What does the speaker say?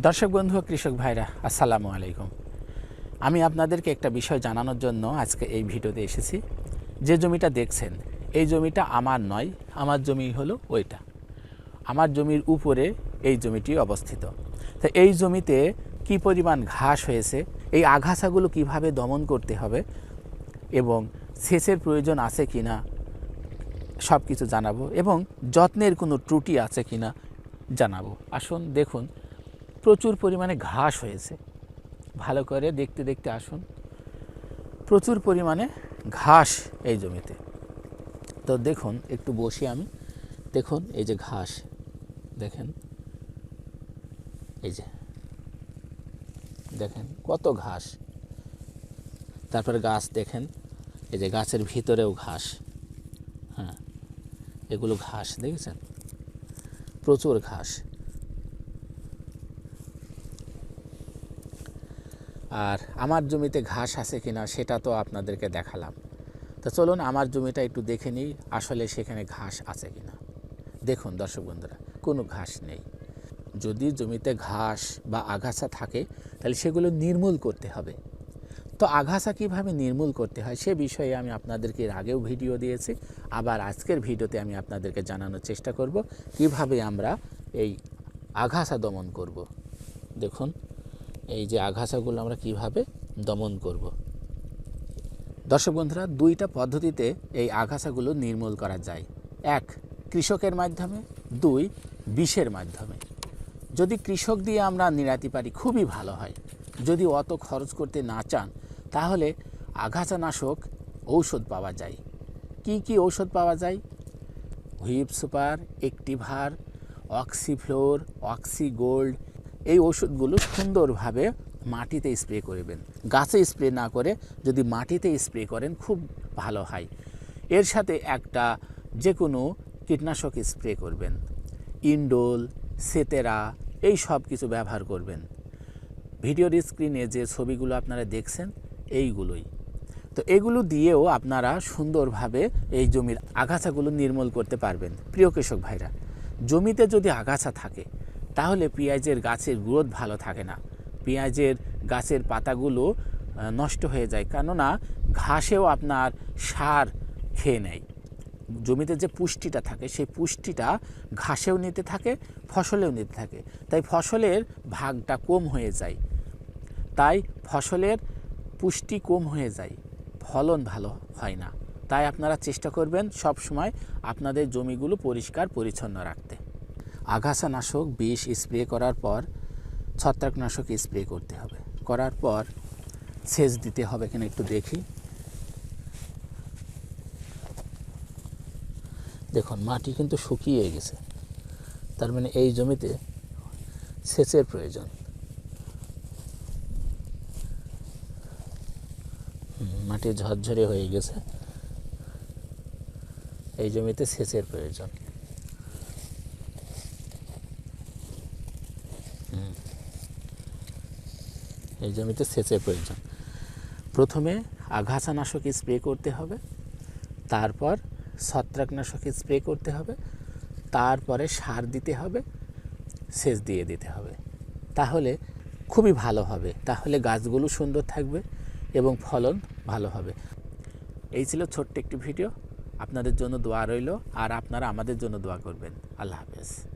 দর্শক বন্ধু, কৃষক ভাইরা, আসসালামু আলাইকুম। আমি আপনাদেরকে একটা বিষয় জানানোর জন্য আজকে এই ভিডিওতে এসেছি। যে জমিটা দেখছেন, এই জমিটা আমার নয়, আমার জমি হলো ওইটা। আমার জমির উপরে এই জমিটি অবস্থিত। তো এই জমিতে কি পরিমাণ ঘাস হয়েছে, এই আগাছাগুলো কীভাবে দমন করতে হবে এবং সেচের প্রয়োজন আছে কি না সব কিছু জানাব এবং যত্নের কোনো ত্রুটি আছে কি না জানাব। আসুন, দেখুন প্রচুর পরিমাণে ঘাস হয়েছে। ভালো করে দেখতে দেখতে আসুন। প্রচুর পরিমাণে ঘাস এই জমিতে। তো দেখুন, একটু বসি আমি। দেখুন, এই যে ঘাস। দেখেন। এই যে। দেখেন, কত ঘাস। তারপর গাছ দেখেন। এই যে গাছের ভিতরেও ঘাস। হ্যাঁ এগুলো ঘাস, দেখেছেন? প্রচুর ঘাস। আর আমার জমিতে ঘাস আছে কিনা সেটা তো আপনাদেরকে দেখালাম। তো চলুন আমার জমিটা একটু দেখে নিই আসলে সেখানে ঘাস আছে কিনা। দেখুন দর্শক বন্ধুরা, কোনো ঘাস নেই। যদি জমিতে ঘাস বা আগাছা থাকে, তাহলে সেগুলো নির্মূল করতে হবে। তো আগাছা কীভাবে নির্মূল করতে হয় সে বিষয়ে আমি আপনাদেরকে এর আগেও ভিডিও দিয়েছি। আবার আজকের ভিডিওতে আমি আপনাদেরকে জানানোর চেষ্টা করব, কীভাবে আমরা এই আগাছা দমন করব। দেখুন। এই যে আগাছাগুলো আমরা কীভাবে দমন করব। দর্শক বন্ধুরা, দুইটা পদ্ধতিতে এই আগাছাগুলো নির্মূল করা যায়। এক, কৃষকের মাধ্যমে। দুই, বিষের মাধ্যমে। যদি কৃষক দিয়ে আমরা নিরাতে পারি, খুবই ভালো হয়। যদি অত খরচ করতে না চান, তাহলে আগাছানাশক ঔষধ পাওয়া যায়। কি কি ঔষধ পাওয়া যায়? হুইপ সুপার, একটিভার, অক্সিফ্লোর, অক্সিগোল্ড এই ওষুধগুলো সুন্দরভাবে মাটিতে স্প্রে করবেন। গাছে স্প্রে না করে যদি মাটিতে স্প্রে করেন খুব ভালো হয়। এর সাথে একটা যে কোনো কীটনাশক স্প্রে করবেন। ইন্ডোল, সেতেরা, এই সব কিছু ব্যবহার করবেন। ভিডিওর স্ক্রিনে যে ছবিগুলো আপনারা দেখছেন, এইগুলোই। তো এগুলো দিয়েও আপনারা সুন্দরভাবে এই জমির আগাছাগুলো নির্মূল করতে পারবেন। প্রিয় কৃষক ভাইরা, জমিতে যদি আগাছা থাকে তাহলে পেঁয়াজের গাছের গ্রোথ ভালো থাকে না। পেঁয়াজের গাছের পাতাগুলো নষ্ট হয়ে যায়। কেননা ঘাসেও আপনার সার খেয়ে নেয়। জমিতে যে পুষ্টিটা থাকে, সেই পুষ্টিটা ঘাসেও নিতে থাকে, ফসলেও নিতে থাকে। তাই ফসলের ভাগটা কম হয়ে যায়। তাই ফসলের পুষ্টি কম হয়ে যায়। ফলন ভালো হয় না। তাই আপনারা চেষ্টা করবেন সব সময় আপনাদের জমিগুলো পরিষ্কার, পরিচ্ছন্ন রাখতে। আগাছানাশক বিষ স্প্রে করার পর ছত্রাকনাশক স্প্রে করতে হবে। করার পর সেচ দিতে হবে কিনা একটু দেখি। দেখুন, মাটি কিন্তু শুকিয়ে গেছে। তার মানে এই জমিতে সেচের প্রয়োজন। মাটি ঝরঝরে হয়ে গেছে। এই জমিতে সেচের প্রয়োজন। এই জমিতে সেচের প্রয়োজন। প্রথমে আগাছানাশক স্প্রে করতে হবে, তারপর ছত্রাকনাশক স্প্রে করতে হবে, তারপরে সার দিতে হবে, সেচ দিয়ে দিতে হবে। তাহলে খুবই ভালো হবে। তাহলে গাছগুলো সুন্দর থাকবে এবং ফলন ভালো হবে। এই ছিল ছোট্ট একটি ভিডিও। আপনাদের জন্য দোয়া রইল। আর আপনারা আমাদের জন্য দোয়া করবেন। আল্লাহ হাফেজ।